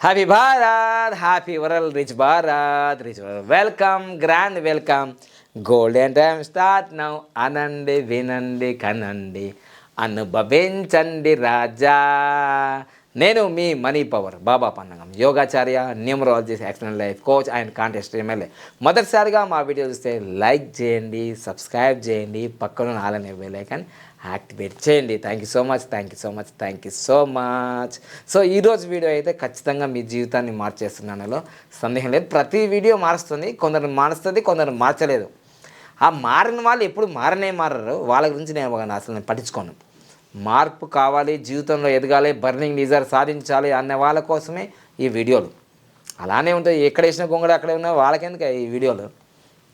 Happy Bharat happy world rich Bharat rich welcome grand welcome golden time start now అనండి వినండి కనండి అనుభవించండి రాజా నేను మీ money power Baba Pannagam యోగాచార్య numerologist excellent life coach and contest MLA మొదటిసారిగా మా వీడియో చూస్తే లైక్ చేయండి సబ్స్క్రైబ్ చేయండి. పక్కన ఆలనే బెల్లైకన్ యాక్టివేట్ చేయండి. Thank you so much thank you so much thank you so much so ఈరోజు వీడియో అయితే ఖచ్చితంగా మీ జీవితాన్ని మార్చేస్తున్నానులో సందేహం లేదు. ప్రతి వీడియో మారుస్తుంది. కొందరు మారుస్తుంది కొందరు మార్చలేదు. ఆ మారిన వాళ్ళు ఎప్పుడు మారనే మారరు. వాళ్ళ గురించి నేను అసలు నేను పట్టించుకోను. మార్పు కావాలి జీవితంలో ఎదగాలి బర్నింగ్ డిజైర్ సాధించాలి అనే వాళ్ళ కోసమే ఈ వీడియోలు. అలానే ఉంటాయి ఎక్కడ వేసిన గొంగడు అక్కడే ఉన్నా వాళ్ళకెందుకు ఈ వీడియోలు?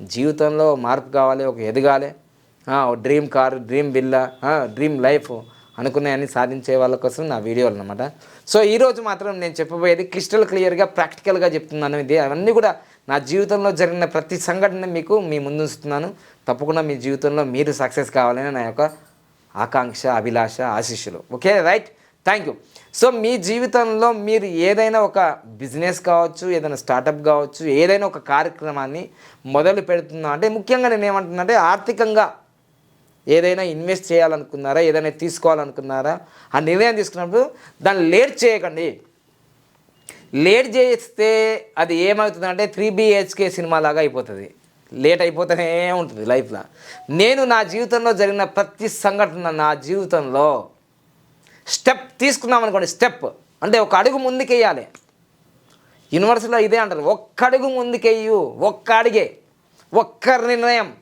జీవితంలో మార్పు కావాలి ఒక ఎదగాలి. Dream car dream villa dream life అనుకున్నాయని సాధించే వాళ్ళ కోసం నా వీడియోలు అనమాట సో ఈరోజు మాత్రం నేను చెప్పబోయేది క్రిస్టల్ క్లియర్గా ప్రాక్టికల్గా చెప్తున్నాను ఇది. అవన్నీ కూడా నా జీవితంలో జరిగిన ప్రతి సంఘటన మీకు మీ ముందుంచుతున్నాను తప్పకుండా మీ జీవితంలో మీరు సక్సెస్ కావాలని నా యొక్క ఆకాంక్ష అభిలాష ఆశీస్సులు. Okay right thank you so మీ జీవితంలో మీరు ఏదైనా ఒక బిజినెస్ కావచ్చు ఏదైనా స్టార్టప్ కావచ్చు ఏదైనా ఒక కార్యక్రమాన్ని మొదలు పెడుతున్నా అంటే ముఖ్యంగా నేను ఏమంటున్నా అంటే ఆర్థికంగా ఏదైనా ఇన్వెస్ట్ చేయాలనుకున్నారా ఏదైనా తీసుకోవాలనుకున్నారా ఆ నిర్ణయం తీసుకున్నప్పుడు దాన్ని లేట్ చేయకండి. లేట్ చేస్తే అది ఏమవుతుందంటే త్రీ బిహెచ్కే సినిమా లాగా అయిపోతుంది. లేట్ అయిపోతూనే ఉంటుంది లైఫ్లో నేను నా జీవితంలో జరిగిన ప్రతి సంఘటన నా జీవితంలో స్టెప్ తీసుకున్నాం అనుకోండి స్టెప్. అంటే ఒక అడుగు ముందుకేయాలి. యూనివర్సిటీలో ఇదే అంటారు ఒక్క అడుగు ముందుకెయ్యు ఒక్క అడిగే ఒక్క నిర్ణయం.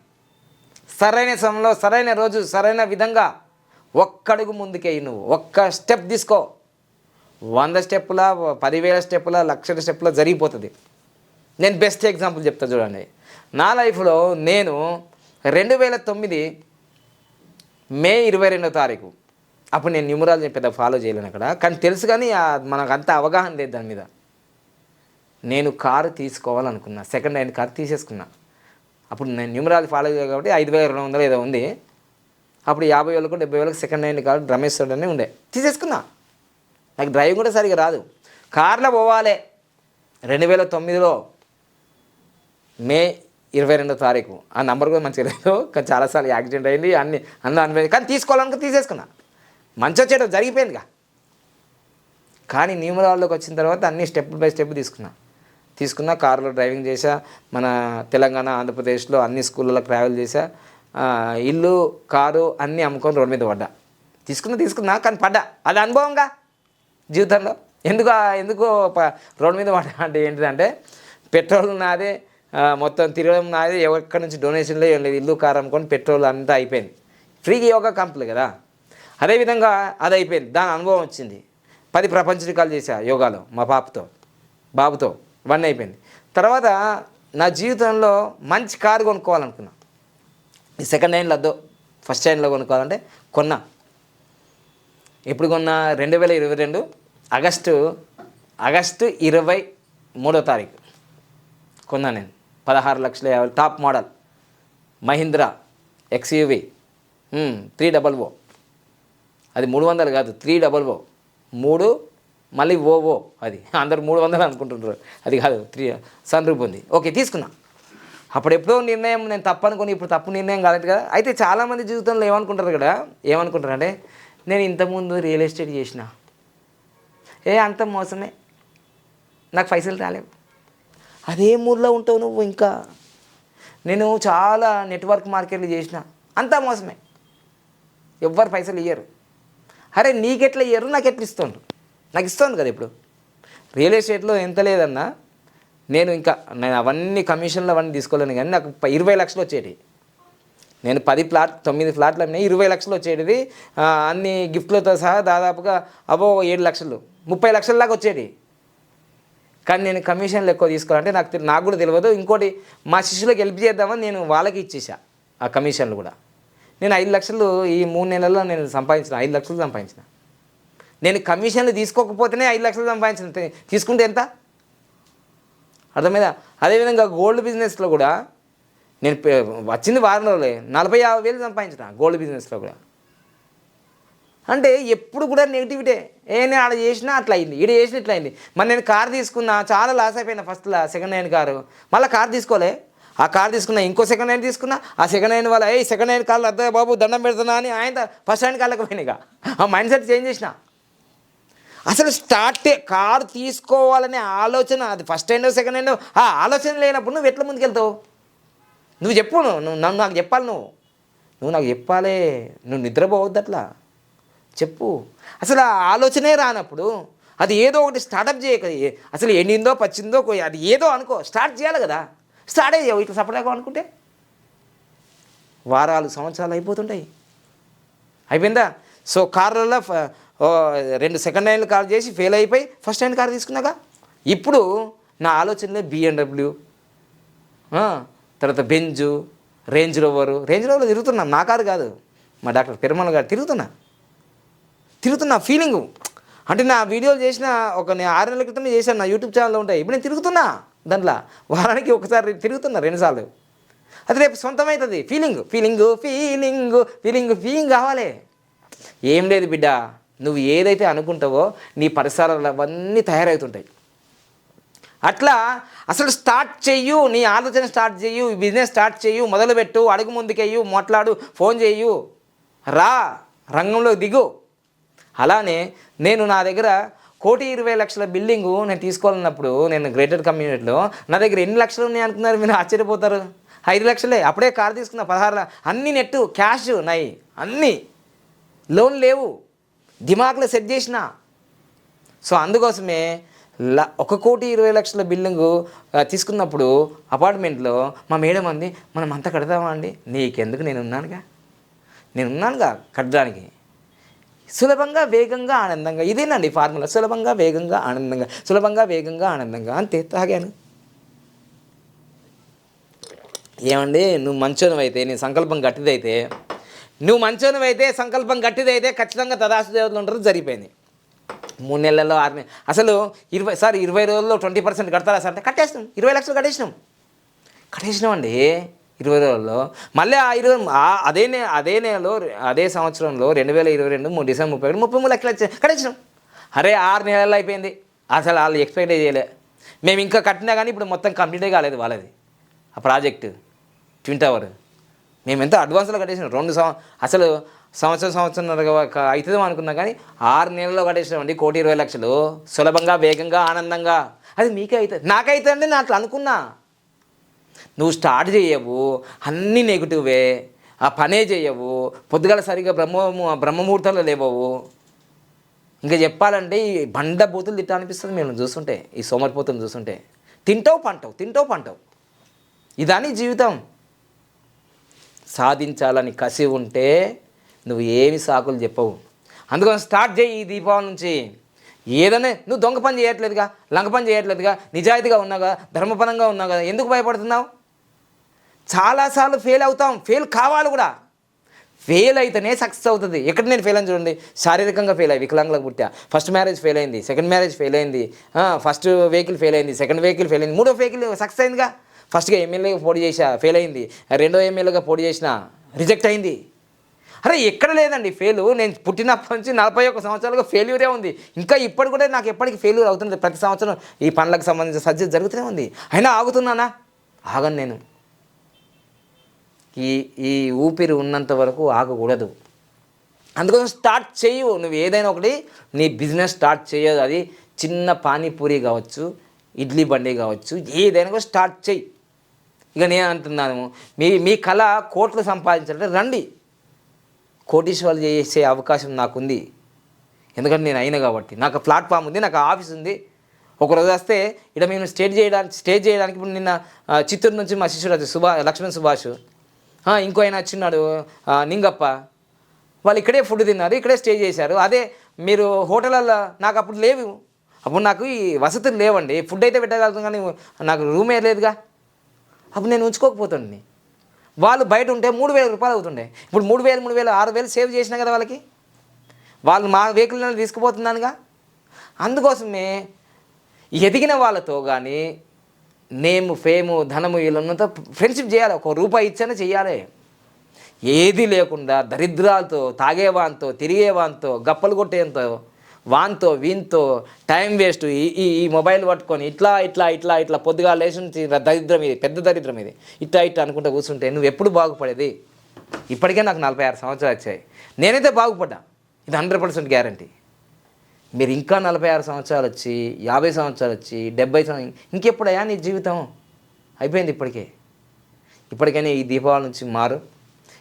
సరైన సమయంలో సరైన రోజు సరైన విధంగా ఒక్కడుగు ముందుకే నువ్వు. ఒక్క స్టెప్ తీసుకో. వంద స్టెప్పుల పదివేల స్టెప్పుల లక్షల స్టెప్పుల జరిగిపోతుంది. నేను బెస్ట్ ఎగ్జాంపుల్ చెప్తా చూడండి. నా లైఫ్లో నేను రెండు వేల తొమ్మిది మే ఇరవై రెండో తారీఖు. అప్పుడు నేను న్యూమరాలజీ పెద్ద ఫాలో చేయలేను అక్కడ. కానీ తెలుసు కానీ మనకు అంత అవగాహన లేదు దాని మీద. నేను కారు తీసుకోవాలనుకున్నా. సెకండ్ హ్యాండ్ కారు తీసేసుకున్నా. అప్పుడు నేను న్యూమరాలజీ ఫాలో అయ్యాను కాబట్టి ఐదు వేల రెండు వందలు ఏదో ఉంది. అప్పుడు యాభై వేలకు డెబ్బై వేలకు సెకండ్ హ్యాండ్ కార్ రమేష్ అని ఉండే. తీసేసుకున్నా. నాకు డ్రైవింగ్ కూడా సరిగా రాదు. కార్లో పోవాలి. రెండు వేల తొమ్మిదిలో మే ఇరవై రెండో తారీఖు. ఆ నంబర్ కూడా మంచిగా లేదు. కానీ చాలాసార్లు యాక్సిడెంట్ అయింది. అన్ని అందరూ అనిపోయింది కానీ తీసుకోవాలనుకో తీసేసుకున్నా. మంచి వచ్చేటప్పుడు జరిగిపోయిందిగా. కానీ న్యూమరాల్లోకి వచ్చిన తర్వాత అన్ని స్టెప్ బై స్టెప్ తీసుకున్నా. తీసుకున్నా కారులో డ్రైవింగ్ చేశా మన తెలంగాణ ఆంధ్రప్రదేశ్లో అన్ని స్కూళ్ళలో ట్రావెల్ చేశా. ఇల్లు కారు అన్నీ అమ్ముకొని రోడ్డు మీద పడ్డా. తీసుకున్నా తీసుకున్నా కానీ పడ్డా. అది అనుభవంగా జీవితంలో. ఎందుకు ఎందుకు రోడ్డు మీద పడ్డా అంటే ఏంటిదంటే పెట్రోల్ నాదే మొత్తం తిరగడం నాదే ఎక్కడి నుంచి డొనేషన్లో ఏం లేదు ఇల్లు కారు అమ్ముకొని పెట్రోల్ అంతా అయిపోయింది. ఫ్రీగా యోగా కంపెనీ కదా. అదేవిధంగా అది అయిపోయింది. దాని అనుభవం వచ్చింది. పది ప్రపంచ రికార్డులు చేశా యోగాలో మా పాపతో బాబుతో. వన్ అయిపోయింది. తర్వాత నా జీవితంలో మంచి కారు కొనుక్కోవాలనుకున్నా. ఈ సెకండ్ హ్యాండ్లో వద్దు ఫస్ట్ హ్యాండ్లో కొనుక్కోవాలంటే కొన్నా. ఎప్పుడు కొన్నా? రెండు వేల ఇరవై రెండు ఆగస్టు ఆగస్టు ఇరవై మూడో తారీఖు. కొన్నా నేను. పదహారు లక్షల యాభై top model. Mahindra XUV three double O. అది మూడు వందలు కాదు త్రీ డబల్ ఓ. మూడు మళ్ళీ ఓ ఓ అది. అందరు మూడు వందలు అనుకుంటుంటారు అది కాదు త్రీ సన్ రూప్ ఉంది ఓకే తీసుకున్నా. అప్పుడు ఎప్పుడో నిర్ణయం నేను తప్పు అనుకుని ఇప్పుడు తప్పు నిర్ణయం కాలేదు కదా. అయితే చాలామంది జీవితంలో ఏమనుకుంటారు కదా? ఏమనుకుంటారు అంటే నేను ఇంతకుముందు రియల్ ఎస్టేట్ చేసిన. ఏ అంత మోసమే. నాకు పైసలు రాలేవు. అదే మూడులో ఉంటావు నువ్వు ఇంకా. నేను చాలా నెట్వర్క్ మార్కెట్లు చేసిన. అంతా మోసమే. ఎవ్వరు పైసలు ఇయ్యరు. అరే నీకెట్లా ఇయ్యరు? నాకు ఎట్లా ఇస్తుండ్రు? నాకు ఇస్తుంది కదా ఇప్పుడు. రియల్ ఎస్టేట్లో ఎంత లేదన్నా నేను ఇంకా నేను అవన్నీ కమిషన్లు అవన్నీ తీసుకోలేను కానీ నాకు ఇరవై లక్షలు వచ్చేటి నేను పది ప్లాట్ తొమ్మిది ఫ్లాట్లు అమ్మినా ఇరవై లక్షలు వచ్చేటిది అన్ని గిఫ్ట్లతో సహా దాదాపుగా అబో ఏడు లక్షలు ముప్పై లక్షల దాకా వచ్చేటి కానీ నేను కమిషన్లు ఎక్కువ తీసుకోవాలంటే నాకు నాకు కూడా తెలియదు. ఇంకోటి మా శిష్యులకు హెల్ప్ చేద్దామని నేను వాళ్ళకి ఇచ్చేసా ఆ కమిషన్లు కూడా. నేను ఐదు లక్షలు ఈ మూడు నెలల్లో నేను సంపాదించిన ఐదు లక్షలు సంపాదించిన. నేను కమిషన్లు తీసుకోకపోతేనే ఐదు లక్షలు సంపాదించిన. తీసుకుంటే ఎంత? అర్థమైందా? అదేవిధంగా గోల్డ్ బిజినెస్లో కూడా నేను వచ్చింది వారం రోజులే నలభై యాభై వేలు సంపాదించిన గోల్డ్ బిజినెస్లో కూడా. అంటే ఎప్పుడు కూడా నెగిటివిటే. ఏ నేను ఆడ చేసినా అట్లా అయింది ఈడ చేసిన ఇట్లా అయింది. మరి నేను కార్ తీసుకున్నా చాలా లాస్ అయిపోయినా ఫస్ట్లో సెకండ్ హ్యాండ్ కారు. మళ్ళీ కార్ తీసుకోలే. ఆ కార్ తీసుకున్నా ఇంకో సెకండ్ హ్యాండ్ తీసుకున్నా ఆ సెకండ్ హ్యాండ్ వాళ్ళ ఏ సెకండ్ హ్యాండ్ కార్లు అద్దా బాబు దండం పెడుతున్నా అని ఆయన ఫస్ట్ హ్యాండ్ కార్లకు పోయినాయిగా ఆ మైండ్ సెట్ చేంజ్ చేసిన. అసలు స్టార్ట్ కారు తీసుకోవాలనే ఆలోచన అది ఫస్ట్ హ్యాండ్ సెకండ్ హ్యాండ్ ఆ ఆలోచన లేనప్పుడు నువ్వు ఎట్లా ముందుకెళ్తావు? నువ్వు చెప్పు నువ్వు నన్ను నాకు చెప్పాలి నువ్వు. నువ్వు నాకు చెప్పాలే నువ్వు నిద్రపోవద్దు అట్లా చెప్పు. అసలు ఆ ఆలోచనే రానప్పుడు అది ఏదో ఒకటి స్టార్టప్ చేయక అసలు ఎండిందో పచ్చిందో అది ఏదో అనుకో స్టార్ట్ చేయాలి కదా. స్టార్ట్ అయ్యావు ఇట్లా సపరేట్గా అనుకుంటే. వారాలు సంవత్సరాలు అయిపోతుంటాయి. అయిపోయిందా? సో కార్లలో ఫ- రెండు సెకండ్ హ్యాండ్ కార్ చేసి ఫెయిల్ అయిపోయి ఫస్ట్ హ్యాండ్ కార్ తీసుకున్నాక ఇప్పుడు నా ఆలోచనలే బిఎండబ్ల్యూ తర్వాత బెంజు రేంజ్ రోవరు. రేంజ్ రోవర్లో తిరుగుతున్నాం నా కారు కాదు. మా డాక్టర్ పెరుమల గారు తిరుగుతున్నా. తిరుగుతున్నా ఫీలింగు అంటే నా వీడియోలు చేసిన ఒక నేను ఆరు నెలల క్రితం చేశాను నా యూట్యూబ్ ఛానల్లో ఉంటాయి. ఇప్పుడు నేను తిరుగుతున్నా దాంట్లో. వారానికి ఒకసారి తిరుగుతున్నా రెండుసార్లు అది రేపు సొంతమవుతుంది feeling feeling feeling feeling feeling కావాలి. ఏం లేదు బిడ్డ. నువ్వు ఏదైతే అనుకుంటావో నీ పరిసరాలు అవన్నీ తయారవుతుంటాయి. అట్లా అసలు స్టార్ట్ చెయ్యు నీ ఆలోచన స్టార్ట్ చెయ్యు బిజినెస్ స్టార్ట్ చెయ్యు మొదలుపెట్టు అడుగు ముందుకెయ్యు మాట్లాడు ఫోన్ చెయ్యు రా రంగంలో దిగు. అలానే నేను నా దగ్గర కోటి ఇరవై లక్షల బిల్డింగు నేను తీసుకోవాలన్నప్పుడు నేను గ్రేటర్ కమ్యూనిటీలో నా దగ్గర ఎన్ని లక్షలు ఉన్నాయి అనుకున్నారు? మీరు ఆశ్చర్యపోతారు. ఐదు లక్షలే. అప్పుడే కారు తీసుకున్న పదహారు అన్ని నెట్టు క్యాష్ నాయి అన్నీ. లోన్ లేవు. దిమాగ్లో సెట్ చేసిన. సో అందుకోసమే ల ఒక కోటి ఇరవై లక్షల బిల్డింగు తీసుకున్నప్పుడు అపార్ట్మెంట్లో మా మేడం అంది మనం అంతా కడతామా అండి? నీకెందుకు? నేను ఉన్నానుగా నేను ఉన్నానుగా కట్టడానికి. సులభంగా వేగంగా ఆనందంగా. ఇదేనండి ఫార్ములా. సులభంగా వేగంగా ఆనందంగా. సులభంగా వేగంగా ఆనందంగా. అంతే తాగాను. ఏమండి? నువ్వు మంచోనవైతే నీ సంకల్పం గట్టిదైతే నువ్వు మంచోనివైతే సంకల్పం గట్టిదైతే ఖచ్చితంగా తదాసు దేవతలు ఉంటారు జరిగిపోయింది. మూడు నెలల్లో ఆరు నె- అసలు ఇరవై సార్ ఇరవై రోజుల్లో ట్వంటీ పర్సెంట్ కడతారా సార్ అంటే కట్టేసినాం ఇరవై లక్షలు కట్టేసినాం. కట్టేసినాం అండి ఇరవై రోజుల్లో. మళ్ళీ ఆ ఇరవై అదే నే అదే నెలలో అదే సంవత్సరంలో రెండు వేల ఇరవై రెండు మూడు డిసెంబర్ ముప్పై ఒకటి ముప్పై మూడు లక్షలు వచ్చాయి కట్టేసినాం. అరే ఆరు నెలలు అయిపోయింది. అసలు వాళ్ళు ఎక్స్పెక్ట్ చేయలే. మేము ఇంకా కట్టినా కానీ ఇప్పుడు మొత్తం కంప్లీటే కాలేదు వాళ్ళది. ఆ ప్రాజెక్టు ట్విన్ టవర్. మేము ఎంత అడ్వాన్స్లో కట్టేసినాం. రెండు సంవ అసలు సంవత్సరం సంవత్సరం అవుతుందో అనుకున్నా కానీ ఆరు నెలల్లో కట్టేసినామండి కోటి ఇరవై లక్షలు. సులభంగా వేగంగా ఆనందంగా. అది మీకే అవుతుంది నాకైతే అండి నేను అట్లా అనుకున్నా. నువ్వు స్టార్ట్ చేయవు. అన్నీ నెగిటివే. ఆ పనే చేయవు. పొద్దుగాల సరిగ్గా బ్రహ్మ బ్రహ్మముహూర్తంలో లేవవు. ఇంకా చెప్పాలంటే ఈ బండ బూతులు తిట్ట అనిపిస్తుంది మేము చూస్తుంటే. ఈ సోమరిపోతులు చూస్తుంటే. తింటావు పంటావు తింటావు పంటావు. ఇదాని జీవితం. సాధించాలని కసి ఉంటే నువ్వు ఏమి సాకులు చెప్పవు. అందుకని స్టార్ట్ చేయి ఈ దీపావళి నుంచి. ఏదైనా నువ్వు దొంగ పని చేయట్లేదుగా లంగ పని చేయట్లేదుగా నిజాయితీగా ఉన్నాగా ధర్మపరంగా ఉన్నావు కదా ఎందుకు భయపడుతున్నావు? చాలాసార్లు ఫెయిల్ అవుతాం ఫెయిల్ కావాలి కూడా. ఫెయిల్ అయితేనే సక్సెస్ అవుతుంది. ఎక్కడ నేను ఫెయిల్ అని చూడండి. శారీరకంగా ఫెయిల్ అయ్యి వికలాంగులకు పుట్టా. ఫస్ట్ మ్యారేజ్ ఫెయిల్ అయింది సెకండ్ మ్యారేజ్ ఫెయిల్ అయింది ఫస్ట్ వెహికల్ ఫెయిల్ అయింది సెకండ్ వెహికల్ ఫెయిల్ అయింది మూడో వెహికల్ సక్సెస్ అయిందిగా. ఫస్ట్గా ఎమ్మెల్యేగా పోటీ చేసా ఫెయిల్ అయింది. రెండో ఎమ్మెల్యేగా పోటీ చేసిన రిజెక్ట్ అయింది. అరే ఎక్కడ లేదండి ఫెయిల్. నేను పుట్టినప్పటి నుంచి నలభై ఒక్క సంవత్సరాలుగా ఫెయిల్యూరే ఉంది. ఇంకా ఇప్పటి కూడా నాకు ఎప్పటికీ ఫెయిల్యూర్ అవుతుంది ప్రతి సంవత్సరం ఈ పనులకు సంబంధించిన సర్జరీ జరుగుతూనే ఉంది. అయినా ఆగుతున్నానా? ఆగను నేను. ఈ ఈ ఊపిరి ఉన్నంత వరకు ఆగకూడదు. అందుకోసం స్టార్ట్ చేయు నువ్వు ఏదైనా ఒకటి నీ బిజినెస్ స్టార్ట్ చేయదు అది చిన్న పానీపూరి కావచ్చు ఇడ్లీ బండి కావచ్చు ఏదైనా కూడా స్టార్ట్ చేయి ఇక నేను అంటున్నాను మీ మీ కళ కోట్లు సంపాదించాలంటే రండి. కోటీశ్వర్లు చేసే అవకాశం నాకుంది. ఎందుకంటే నేను అయినా కాబట్టి. నాకు ప్లాట్ఫామ్ ఉంది నాకు ఆఫీస్ ఉంది. ఒకరోజు వస్తే ఇక్కడ మేము స్టేజ్ చేయడానికి స్టేజ్ చేయడానికి ఇప్పుడు నిన్న చిత్తూరు నుంచి మా శిష్యుడు వచ్చి సుభా లక్ష్మణ్ సుభాష్. ఇంకో ఆయన వచ్చిన్నాడు నింగప్ప. వాళ్ళు ఇక్కడే ఫుడ్ తిన్నారు ఇక్కడే స్టే చేశారు. అదే మీరు హోటళ్ళల్లో నాకు అప్పుడు లేవు. అప్పుడు నాకు ఈ వసతులు లేవండి. ఫుడ్ అయితే పెట్టగలుగుతాం కానీ నాకు రూమే లేదుగా. అప్పుడు నేను ఉంచుకోకపోతుండే. వాళ్ళు బయట ఉంటే మూడు వేల రూపాయలు అవుతుండే. ఇప్పుడు మూడు వేలు మూడు వేలు ఆరు వేలు సేవ్ చేసినా కదా వాళ్ళకి? వాళ్ళు మా వెహికల్ తీసుకుపోతున్నానుగా? అందుకోసమే ఎదిగిన వాళ్ళతో కానీ నేము ఫేము ధనము వీళ్ళన్నంత ఫ్రెండ్షిప్ చేయాలి. ఒక రూపాయి ఇచ్చైనా చెయ్యాలి ఏది లేకుండా దరిద్రాలతో తాగేవాంతో తిరిగేవాంతో గప్పలు కొట్టేంతో వాంతో వీంతో టైం వేస్ట్ ఈ ఈ మొబైల్ పట్టుకొని ఇట్లా ఇట్లా ఇట్లా ఇట్లా పొద్దుగా లేచి నుంచి దరిద్రం ఇది పెద్ద దరిద్రం ఇది. ఇట్లా ఇట్లా అనుకుంటూ కూర్చుంటే నువ్వు ఎప్పుడు బాగుపడేది? ఇప్పటికే నాకు నలభై ఆరు సంవత్సరాలు వచ్చాయి. నేనైతే బాగుపడ్డా. ఇది హండ్రెడ్ పర్సెంట్ గ్యారంటీ. మీరు ఇంకా నలభై ఆరు సంవత్సరాలు వచ్చి యాభై సంవత్సరాలు వచ్చి డెబ్బై సంవత్సరం ఇంకెప్పుడయ్యా నీ జీవితం? అయిపోయింది ఇప్పటికే. ఇప్పటికైనా ఈ దీపావళి నుంచి మారు.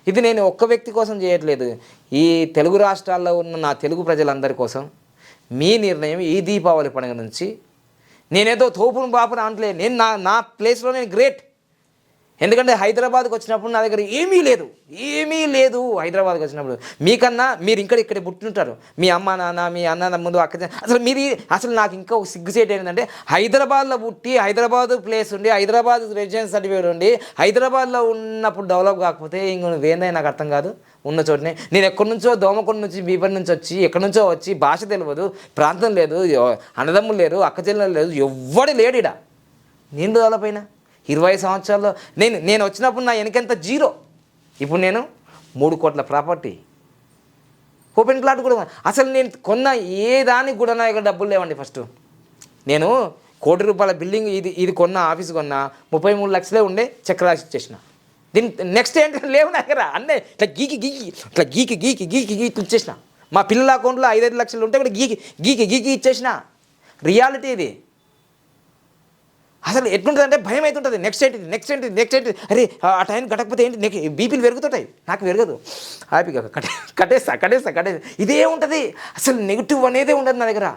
ఇది నేను ఒక్క వ్యక్తి కోసం చేయట్లేదు. ఈ తెలుగు రాష్ట్రాల్లో ఉన్న నా తెలుగు ప్రజలందరి కోసం మీ నిర్ణయం ఈ దీపావళి పండుగ నుంచి. నేనేదో తోపును బాపును అనట్లేదు నేను నా నా ప్లేస్లో నేను గ్రేట్. ఎందుకంటే హైదరాబాద్కి వచ్చినప్పుడు నా దగ్గర ఏమీ లేదు. ఏమీ లేదు హైదరాబాద్కి వచ్చినప్పుడు. మీకన్నా మీరు ఇంకా ఇక్కడ పుట్టింటారు. మీ అమ్మ నాన్న మీ అన్న ముందు అక్క అసలు మీరు అసలు నాకు ఇంకా ఒక సిగ్గుసేట్ ఏంటంటే హైదరాబాద్లో పుట్టి హైదరాబాద్ ప్లేస్ ఉండి హైదరాబాద్ రెసిడెన్స్ సర్టిఫికేట్ ఉండి హైదరాబాద్లో ఉన్నప్పుడు డెవలప్ కాకపోతే ఇంక నువ్వేందని నాకు అర్థం కాదు. ఉన్న చోటనే. నేను ఎక్కడి నుంచో దోమకొండ నుంచి బీపర్ నుంచి వచ్చి ఎక్కడి నుంచో వచ్చి భాష తెలియదు ప్రాంతం లేదు అన్నదమ్ములు లేరు అక్క చెల్లెలు లేదు ఎవ్వడు లేడు ఈడ. నేను డెవలప్ అయినా ఇరవై సంవత్సరాల్లో నేను నేను వచ్చినప్పుడు నా వెనకెంత జీరో. ఇప్పుడు నేను మూడు కోట్ల ప్రాపర్టీ. ఓపెన్ ప్లాట్ కూడా అసలు నేను కొన్న ఏ దానికి కూడా నా దగ్గర డబ్బులు లేవండి ఫస్ట్. నేను కోటి రూపాయల బిల్డింగ్ ఇది ఇది కొన్న ఆఫీస్ కొన్న ముప్పై మూడు లక్షలే ఉండే చెక్ రాసి ఇచ్చేసిన. దీని నెక్స్ట్ ఏంటంటే లేవు నా దగ్గర అన్నీ ఇట్లా గీకి గీకి ఇట్లా గీకి గీకి గీకి గీకి ఇచ్చేసిన. మా పిల్లల అకౌంట్లో ఐదైదు లక్షలు ఉంటే కూడా గీకి గీకి గీకి ఇచ్చేసిన. రియాలిటీ ఇది. అసలు ఎట్లుంటుంది అంటే భయం అవుతుంటుంది నెక్స్ట్ ఏంటిది? నెక్స్ట్ ఏంటి నెక్స్ట్ ఏంటిది? అరే ఆ- టైం కట్టకపోతే ఏంటి? నెక్స్ట్ బీపీలు పెరుగుతుంటాయి. నాకు పెరగదు. హ్యాపీగా కట్టే కట్టేస్తా కట్టేస్తా కట్టేస్తా. ఇదే ఉంటుంది. అసలు నెగిటివ్ అనేదే ఉండదు నా దగ్గర.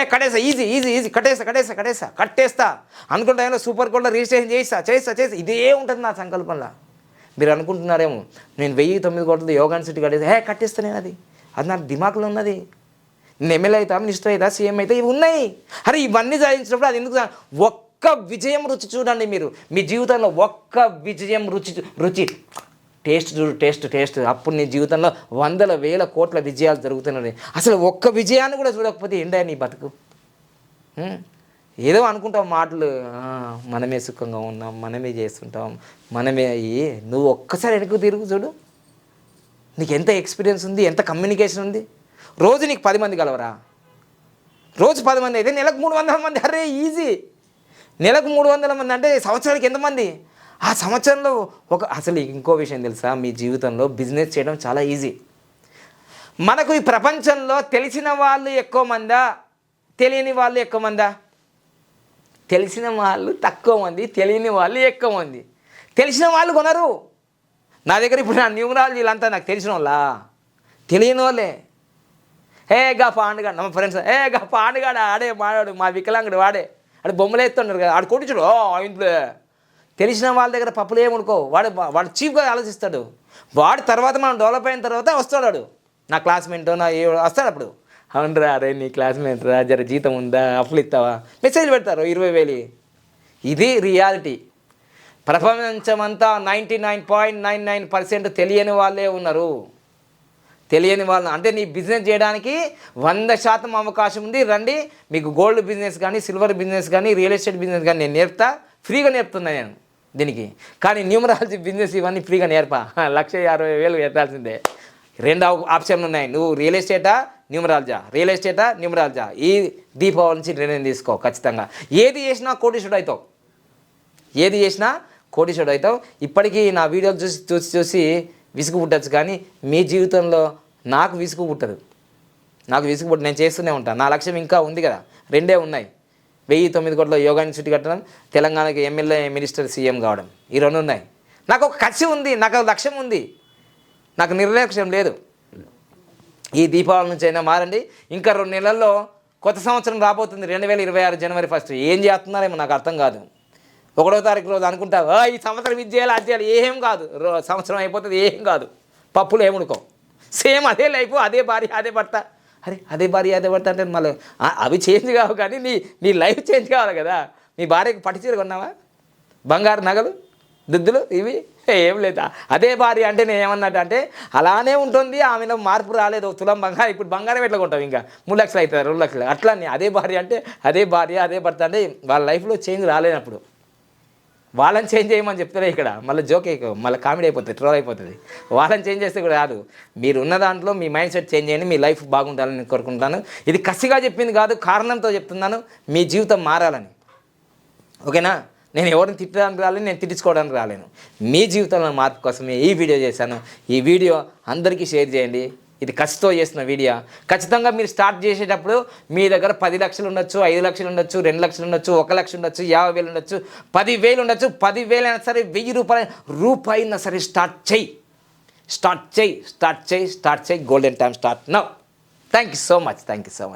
ఏ కట్టేస్తా ఈజీ ఈజీ ఈజీ కట్టేస్తా కట్టేస్తా కట్టేస్తా. కట్టేస్తా. అనుకుంటా ఏమైనా సూపర్ కోడ్లో రిజిస్ట్రేషన్ చేయిస్తా చేస్తా చేస్తా ఇదే ఉంటుంది నా సంకల్పంలో. మీరు అనుకుంటున్నారేమో. నేను వెయ్యి తొమ్మిది కోట్లు యోగాన్ సిటీ కట్టేసి హే కట్టేస్తా అది. అది నా దిమాకులో ఉన్నది. నేను ఎమ్మెల్యే అవుతా మినిస్టర్ అవుతా సీఎం అవుతా ఇవి ఉన్నాయి. అరే ఇవన్నీ సాధించినప్పుడు అది ఎందుకు ఒక్క విజయం రుచి చూడండి మీరు. మీ జీవితంలో ఒక్క విజయం రుచి చూ- రుచి. టేస్ట్ చూడు టేస్ట్ టేస్ట్. అప్పుడు నీ జీవితంలో వందల వేల కోట్ల విజయాలు జరుగుతున్నాయి. అసలు ఒక్క విజయాన్ని కూడా చూడకపోతే ఏంటా నీ బతుకు? ఏదో అనుకుంటాం మాటలు. మనమే సుఖంగా ఉన్నాం మనమే చేస్తుంటాం మనమే అయ్యి నువ్వు ఒక్కసారి వెనక్కి తిరుగు చూడు. నీకు ఎంత ఎక్స్పీరియన్స్ ఉంది ఎంత కమ్యూనికేషన్ ఉంది? రోజు నీకు పది మంది కలవరా? రోజు పది మంది అయితే నెలకు మూడు వందల మంది. అరే ఈజీ. నెలకు మూడు వందల మంది అంటే సంవత్సరానికి ఎంతమంది ఆ సంవత్సరంలో ఒక అసలు ఇంకో విషయం తెలుసా? మీ జీవితంలో బిజినెస్ చేయడం చాలా ఈజీ. మనకు ఈ ప్రపంచంలో తెలిసిన వాళ్ళు ఎక్కువ మందా? తెలియని వాళ్ళు ఎక్కువ మందా? తెలిసిన వాళ్ళు తక్కువ మంది తెలియని వాళ్ళు ఎక్కువ మంది. తెలిసిన వాళ్ళు కొనరు. నా దగ్గర ఇప్పుడు నా న్యూమరాలజీలు వీళ్ళంతా నాకు తెలిసిన వాళ్ళ తెలియని వాళ్ళే ఏ గా పాండుగాడు నా ఫ్రెండ్స్ ఏ గా పాండుగాడు ఆడే మాడాడు మా వికలాంగుడు వాడే. ఆడు బొమ్మలు వేస్తున్నారు కదా ఆడు కొట్టించుడు. ఇంట్లో. తెలిసిన వాళ్ళ దగ్గర పప్పులు ఏమనుకో వాడు వాడు చీఫ్గా ఆలోచిస్తాడు. వాడు తర్వాత మనం డెవలప్ అయిన తర్వాత వస్తాడు వాడు నా క్లాస్మేట్ నా ఏ వస్తాడు అప్పుడు. అవునరా అరే నీ క్లాస్మేట్ రా జర జీతం ఉందా? అప్పులు ఇస్తావా? మెసేజ్ పెడతారు ఇరవై వేలు. ఇది రియాలిటీ. ప్రపంచమంతా ninety nine point nine nine percent తెలియని వాళ్ళే ఉన్నారు. తెలియని వాళ్ళని అంటే నీ బిజినెస్ చేయడానికి వంద శాతం అవకాశం ఉంది. రండి మీకు గోల్డ్ బిజినెస్ కానీ సిల్వర్ బిజినెస్ కానీ రియల్ ఎస్టేట్ బిజినెస్ కానీ నేను నేర్పుతా. ఫ్రీగా నేర్పుతున్నా నేను దీనికి. కానీ న్యూమరాలజీ బిజినెస్ ఇవన్నీ ఫ్రీగా నేర్పా. లక్ష అరవై వేలు పెట్టాల్సిందే రెండు ఆప్షన్లు ఉన్నాయి. నువ్వు రియల్ ఎస్టేటా న్యూమరాలజా? రియల్ ఎస్టేటా న్యూమరాలజా? ఈ దీపావళి నుంచి నిర్ణయం తీసుకో ఖచ్చితంగా. ఏది చేసినా కోటీశ్వరుడు అవుతావు. ఏది చేసినా కోటీశ్వరుడు అవుతావు. ఇప్పటికీ నా వీడియోలు చూసి చూసి చూసి విసుగు పుట్టచ్చు కానీ మీ జీవితంలో నాకు విసుగు పుట్టదు. నాకు విసుగు పుట్ట నేను చేస్తూనే ఉంటాను నా లక్ష్యం ఇంకా ఉంది కదా. రెండే ఉన్నాయి. వెయ్యి తొమ్మిది కోట్ల యోగాని చుట్టి కట్టడం తెలంగాణకి ఎమ్మెల్యే మినిస్టర్ సీఎం కావడం. ఈ రెండు ఉన్నాయి. నాకు ఒక కసి ఉంది. నాకు లక్ష్యం ఉంది. నాకు నిర్లక్ష్యం లేదు. ఈ దీపావళి నుంచి అయినా మారండి. ఇంకా రెండు నెలల్లో కొత్త సంవత్సరం రాబోతుంది. రెండు వేల ఇరవై ఆరు జనవరి ఫస్ట్ ఏం చేస్తున్నారేమో నాకు అర్థం కాదు. ఒకటో తారీఖు రోజు అనుకుంటా ఈ సంవత్సరం ఇది చేయాలి అది చేయాలి. ఏం కాదు. సంవత్సరం అయిపోతుంది ఏం కాదు. పప్పులు ఏముడుకో సేమ్ అదే లైఫ్ అదే భార్య అదే భర్త. అరే అదే భార్య అదే భర్త అంటే మళ్ళీ అవి చేంజ్ కావు కానీ నీ నీ లైఫ్ చేంజ్ కావాలి కదా. మీ భార్యకు పట్టుచీర కొన్నావా? బంగారు నగలు? దుద్దులు ఇవి? ఏం లేదా? అదే భార్య అంటే నేను ఏమన్నట్టు అంటే అలానే ఉంటుంది ఆమెలో మార్పు రాలేదు తులం బంగారం ఇప్పుడు బంగారం ఎట్లా కొంటాం ఇంకా? మూడు లక్షలు అవుతుంది రెండు లక్షలు? అట్లా అదే భార్య అంటే అదే భార్య అదే భర్త అంటే వాళ్ళ లైఫ్లో చేంజ్ రాలేనప్పుడు. వాళ్ళని చేంజ్ చేయమని చెప్తారే ఇక్కడ. మళ్ళీ జోక్ మళ్ళీ కామెడీ అయిపోతుంది ట్రోల్ అయిపోతుంది. వాళ్ళని చేంజ్ చేస్తే కూడా కాదు. మీరు ఉన్న దాంట్లో మీ మైండ్ సెట్ చేంజ్ చేయండి మీ లైఫ్ బాగుండాలని నేను కోరుకుంటాను ఇది కసిగా చెప్పింది కాదు కారణంతో చెప్తున్నాను. మీ జీవితం మారాలని. ఓకేనా? నేను ఎవరిని తిట్టడానికి రాలేను నేను తిట్టించుకోవడానికి రాలేను. మీ జీవితంలో మార్పు కోసమే ఈ వీడియో చేశాను. ఈ వీడియో అందరికీ షేర్ చేయండి. ఇది కసితో చేసిన వీడియో. ఖచ్చితంగా మీరు స్టార్ట్ చేసేటప్పుడు మీ దగ్గర పది లక్షలు ఉండొచ్చు ఐదు లక్షలు ఉండొచ్చు రెండు లక్షలు ఉండొచ్చు ఒక లక్ష ఉండొచ్చు యాభై వేలు ఉండొచ్చు పదివేలు ఉండొచ్చు పదివేలు అయినా సరే వెయ్యి రూపాయలు రూపాయి అయినా సరే స్టార్ట్ చేయి. స్టార్ట్ చేయి స్టార్ట్ చేయి స్టార్ట్ చేయి. Golden time start now thank you so much thank you so much